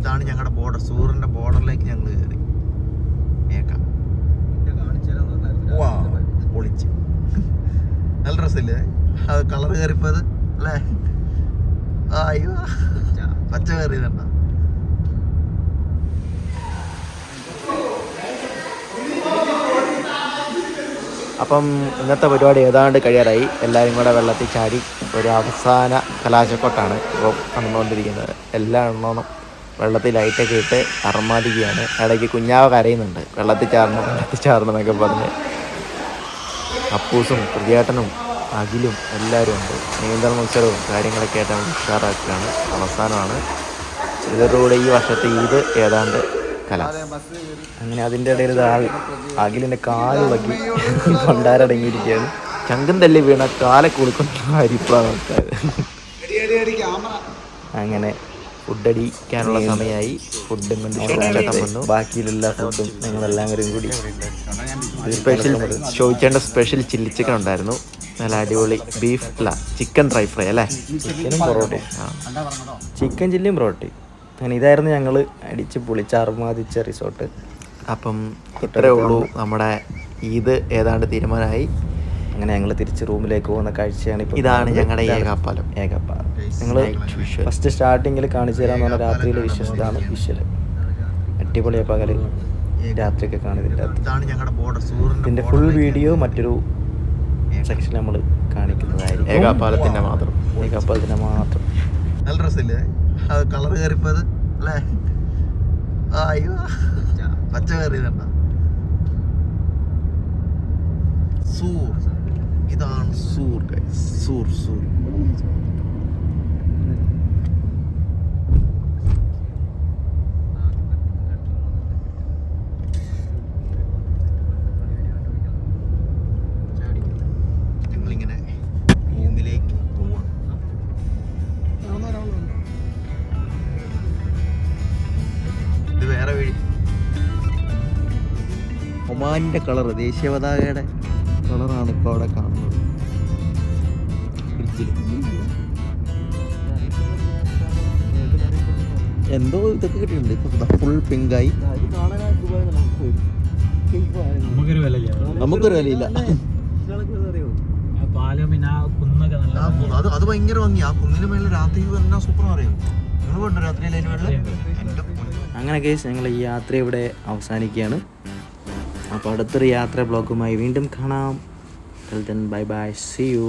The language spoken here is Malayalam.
ഇതാണ് ഞങ്ങളുടെ ബോർഡർ സൂറിന്റെ ബോർഡറിലേക്ക് ഞങ്ങൾ കയറി ഏക്കാം പൊളിച്ച്. നല്ല ഡ്രസ്സില്ലേ അത് കളർ കയറിപ്പോയത് അല്ലേ? അയ്യോ. പച്ച കയറിയതണ്ട അപ്പം ഇന്നത്തെ പരിപാടി ഏതാണ്ട് കഴിയാറായി. എല്ലാവരും കൂടെ വെള്ളത്തിൽ ചാടി. ഒരു അവസാന കലാശക്കൊട്ടാണ് ഇപ്പോൾ നടന്നുകൊണ്ടിരിക്കുന്നത് എല്ലാ എണ്ണവും വെള്ളത്തിൽ ലൈറ്റൊക്കെ ഇട്ട് അർമാദിക്കുകയാണ്. ഇടയ്ക്ക് കുഞ്ഞാവ കരയുന്നുണ്ട്. വെള്ളത്തിൽ ചാർന്ന് വെള്ളത്തിൽ ചാർന്നെന്നൊക്കെ പറഞ്ഞ്. അപ്പൂസും പ്രിയേട്ടനും അഖിലും എല്ലാവരും ഉണ്ട്. നീന്തൽ മത്സരവും കാര്യങ്ങളൊക്കെ ആയിട്ട് നമ്മൾ ഉഷാറാക്കുകയാണ്. അവസാനമാണ്. ഇതോടുകൂടെ ഈ വർഷത്തെ ഈദ് ഏതാണ്ട് കല. അങ്ങനെ അതിന്റെ ഇടയിൽ ആൾ അഖിലിന്റെ കാലുളക്കി പണ്ടാരടങ്ങിയിരിക്കുകയാണ് ചങ്കം തല്ലി വീണ കാലെ കൊടുക്കുന്ന അരിപ്പാണ് അങ്ങനെ ഫുഡ് അടിക്കാനുള്ള സമയമായി. ഫുഡും കൊണ്ട് ഷോച്ചേട്ടൻ വന്നു ബാക്കിയിലുള്ള ഫുഡും ഞങ്ങളെല്ലാവരും കൂടി സ്പെഷ്യൽ ചോദിക്കേണ്ട സ്പെഷ്യൽ ചില്ലി ചിക്കൻ ഉണ്ടായിരുന്നു. നല്ല അടിപൊളി ബീഫ് അല്ല ചിക്കൻ ഡ്രൈ ഫ്രൈ അല്ലേ? ചിക്കനും പൊറോട്ടയും. ആ. ചിക്കൻ ചില്ലിയും പൊറോട്ടയും. അങ്ങനെ ഇതായിരുന്നു ഞങ്ങൾ അടിച്ച് പൊളിച്ച് അർമാദിച്ച റിസോർട്ട് അപ്പം ഇത്രേ ഉള്ളൂ നമ്മുടെ ഈദ് ഏതാണ്ട് തീരുമാനമായി. അങ്ങനെ ഞങ്ങൾ തിരിച്ച് റൂമിലേക്ക് പോകുന്ന കാഴ്ചയാണ് ഇപ്പോൾ ഇതാണ് ഞങ്ങളുടെ ഏകാപ്പാലം. ഏകാപ്പാലം. ഞങ്ങൾ ഫസ്റ്റ് സ്റ്റാർട്ടിങ്ങിൽ കാണിച്ചു തരാമെന്ന് പറഞ്ഞാൽ രാത്രിയിലെ വിശ്വസിതാണ് വിഷ്വൽ അടിപൊളിയ പകൽ രാത്രിയൊക്കെ കാണുന്നില്ല ഇതാണ് ഞങ്ങളുടെ ബോർഡർ സൂറിന്റെ ഫുൾ വീഡിയോ മറ്റൊരു സെക്ഷൻ നമ്മൾ കാണിക്കുന്നതായിരിക്കും. ഏകാപ്പാലത്തിന്റെ മാത്രം. ഏകാപ്പാലത്തിന്റെ മാത്രം. നല്ല രസമില്ലേ? അത് കളർ അല്ലേ? അയ്യോ. പച്ച കയറിയതണ്ട സൂർ. ഇതാണ് guys. സൂർ സൂർ. ഒമാനിന്റെ കളർ ദേശീയ പതാകയുടെ കളറാണ് ഇപ്പോൾ അവിടെ കാണുന്നത്. എന്തോ ഇതൊക്കെ കിട്ടിയിട്ടുണ്ട്. ഇപ്പൊ ഫുൾ പിങ്കായി നമുക്കൊരു വിലയില്ല. നമുക്കൊരു വിലയില്ല. അത് അത് ഭയങ്കര ഭംഗി ആ കുന്നിന് മേലെ രാത്രി എന്നാ സൂപ്പർ അറിയാം? നിങ്ങൾ പോയിട്ട് രാത്രിയിൽ അതിന് മേലെ അങ്ങനെ കേസ് ഞങ്ങൾ ഈ യാത്ര ഇവിടെ അവസാനിക്കുകയാണ്. അപ്പോൾ അടുത്തൊരു യാത്ര ബ്ലോഗുമായി വീണ്ടും കാണാം. Bye bye C U